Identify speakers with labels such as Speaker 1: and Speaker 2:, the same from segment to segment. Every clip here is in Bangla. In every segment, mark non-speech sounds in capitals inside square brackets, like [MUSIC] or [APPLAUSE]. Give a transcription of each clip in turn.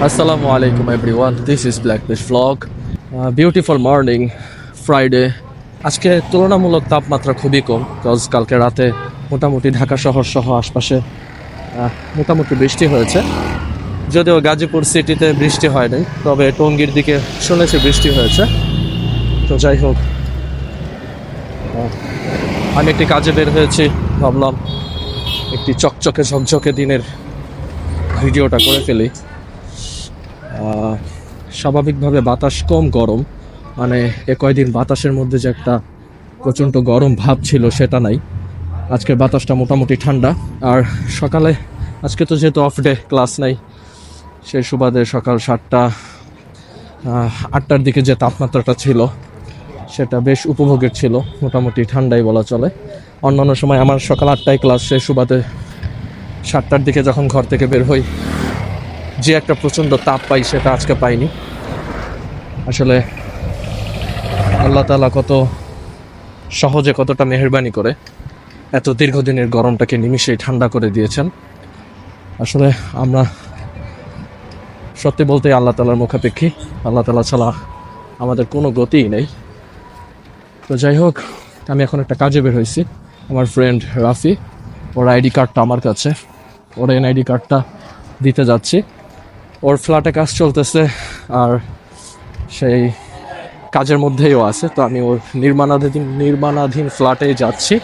Speaker 1: Assalamu alaikum everyone. This is Blackfish Vlog. Uh, beautiful morning, Friday. আজকে তুলনামূলক তাপমাত্রা খুবই কম কজ কালকে রাতে মোটামুটি ঢাকা শহর সহ আশপাশে মোটামুটি বৃষ্টি হয়েছে যদিও গাজীপুর সিটিতে বৃষ্টি হয়নি তবে টঙ্গীর দিকে শুনেছি বৃষ্টি হয়েছে তো যাই হোক আমি একটি কাজে বের হয়েছি ভাবলাম একটি চকচকে ঝকঝকে দিনের ভিডিওটা করে ফেলি স্বাভাবিকভাবে বাতাস কম গরম। মানে এ কয়দিন বাতাসের মধ্যে যে একটা প্রচণ্ড গরম ভাব ছিল, সেটা নাই। আজকের বাতাসটা মোটামুটি ঠান্ডা। আর সকালে, আজকে তো যেহেতু অফ ডে ক্লাস নাই সেই সুবাদে সকাল সাতটা আটটার দিকে যে তাপমাত্রাটা ছিল, সেটা বেশ উপভোগের ছিল, মোটামুটি ঠান্ডাই বলা চলে। অন্যান্য সময় আমার সকাল আটটায় ক্লাস সেই সুবাদে সাতটার দিকে যখন ঘর থেকে বের হই যে একটা প্রচণ্ড তাপ পাই সেটা আজকে পাইনি। আসলে আল্লাহ তালা কত সহজে কতটা মেহরবানি করে, এত দীর্ঘদিনের গরমটাকে নিমিষেই ঠান্ডা করে দিয়েছেন। আসলে আমরা সত্যি বলতে আল্লাহ তালার মুখাপেক্ষী, আল্লাহ তালা ছাড়া আমাদের কোনো গতিই নেই। তো যাই হোক, আমি এখন একটা কাজে বের হয়েছি। আমার ফ্রেন্ড রাফি, ওর আইডি কার্ডটা আমার কাছে, ওর এনআইডি কার্ডটা দিতে যাচ্ছি। ওর ফ্ল্যাটে কাজ চলতেছে আর সেই কাজের মধ্যেইও আছে। তো আমি ওর নির্মাণাধীন নির্মাণাধীন ফ্ল্যাটে যাচ্ছি।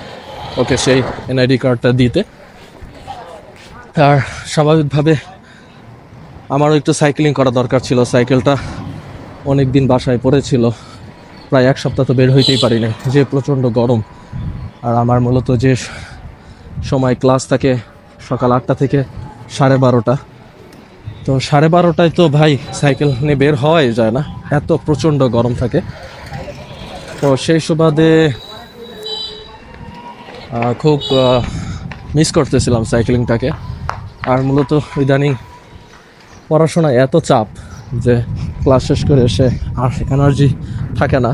Speaker 1: ওকে সেই এনআইডি কার্ডটা দিতে। আর স্বাভাবিকভাবে আমারও একটু সাইকেলিং করা দরকার ছিল। সাইকেলটা অনেক দিন বাসায় পড়েছিল। প্রায় এক সপ্তাহ তো বের হইতেই পারি না যে প্রচণ্ড গরম। আর আমার মূলত যে সময় ক্লাস থাকে সকাল আটটা থেকে সাড়ে বারোটা। তো সাড়ে বারোটায় তো ভাই সাইকেল নিয়ে বের হওয়াই যায় না। এত প্রচণ্ড গরম থাকে। তো সেই সুবাদে খুব মিস করতেছিলাম সাইক্লিংটাকে আর মূলত ইদানিং পড়াশোনায় এত চাপ যে ক্লাস শেষ করে এসে আর এনার্জি থাকে না।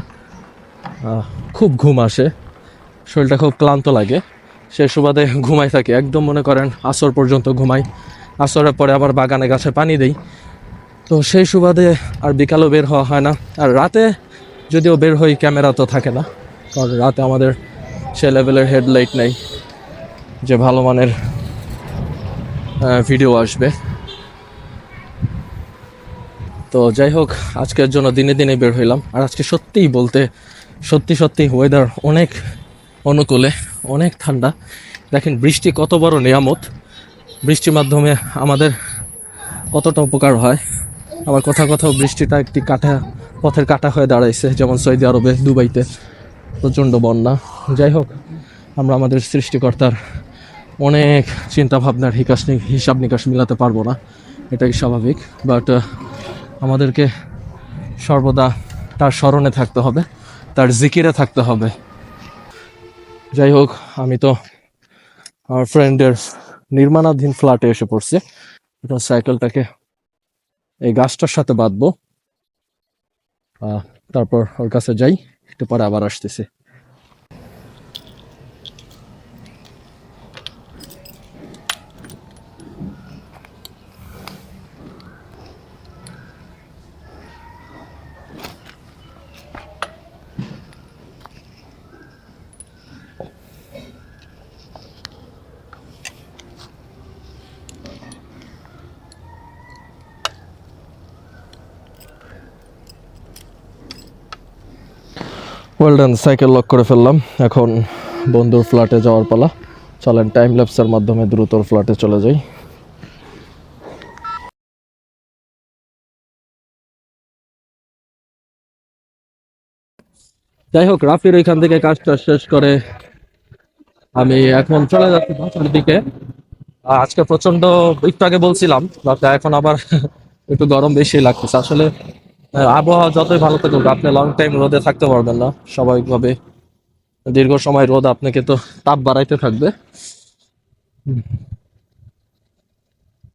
Speaker 1: খুব ঘুম আসে। শরীরটা খুব ক্লান্ত লাগে। সে সুবাদে ঘুমাই থাকি। একদম মনে করেন আসর পর্যন্ত ঘুমাই। আসরের পরে আবার বাগানে গাছে পানি দেই। তো সেই সুবাদে আর বিকালেও বের হওয়া হয় না। আর রাতে যদিও বের হই, ক্যামেরা তো থাকে না। কারণ রাতে আমাদের সে লেভেলের হেডলাইট নেই যে ভালো মানের ভিডিও আসবে। তো যাই হোক, আজকের জন্য দিনে দিনে বের হইলাম। আর আজকে সত্যিই বলতে, সত্যি সত্যি ওয়েদার অনেক অনুকূলে, অনেক ঠান্ডা। দেখেন বৃষ্টি কত বড় নিয়ামত। বৃষ্টির মাধ্যমে আমাদের কতটা উপকার হয়। আবার কথা কথাও বৃষ্টিটা একটি কাটা, পথের কাটা হয়ে দাঁড়াইছে, যেমন সৌদি আরবে, দুবাইতে প্রচণ্ড বন্যা। যাই হোক, আমরা আমাদের সৃষ্টিকর্তার অনেক চিন্তা ভাবনার হিকাশ হিসাব নিকাশ মিলাতে পারব না, এটাই স্বাভাবিক। বাট আমাদেরকে সর্বদা তার স্মরণে থাকতে হবে, তার জিকিরে থাকতে হবে। যাই হোক, আমি তো আমার ফ্রেন্ডের নির্মাণাধীন ফ্ল্যাটে এসে পড়ছে। এখন সাইকেলটাকে এই গাছটার সাথে বাঁধবো। তারপর ওর কাছে যাই, একটু পরে আবার আসতেছি। ওয়েল ডান সাইকেল লক করে ফেললাম। এখন বন্ধুর ফ্ল্যাটে যাওয়ার পালা। চলেন টাইম ল্যাপসের মাধ্যমে দ্রুত ফ্ল্যাটে চলে যাই। যাই হোক, রাফির ওইখান থেকে কাজটা শেষ করে আমি এখন চলে যাচ্ছি বাসার দিকে। আজকে প্রচণ্ড একটু আগে বলছিলাম এখন আবার [LAUGHS] একটু গরম বেশি লাগতেছে। আসলে আবহাওয়া যতই ভালো থাকুক, আপনি লং টাইম রোদে থাকতে পারবেন না, স্বাভাবিকভাবে। দীর্ঘ সময় রোদ আপনাকে তো তাপ বাড়াইতে থাকবে।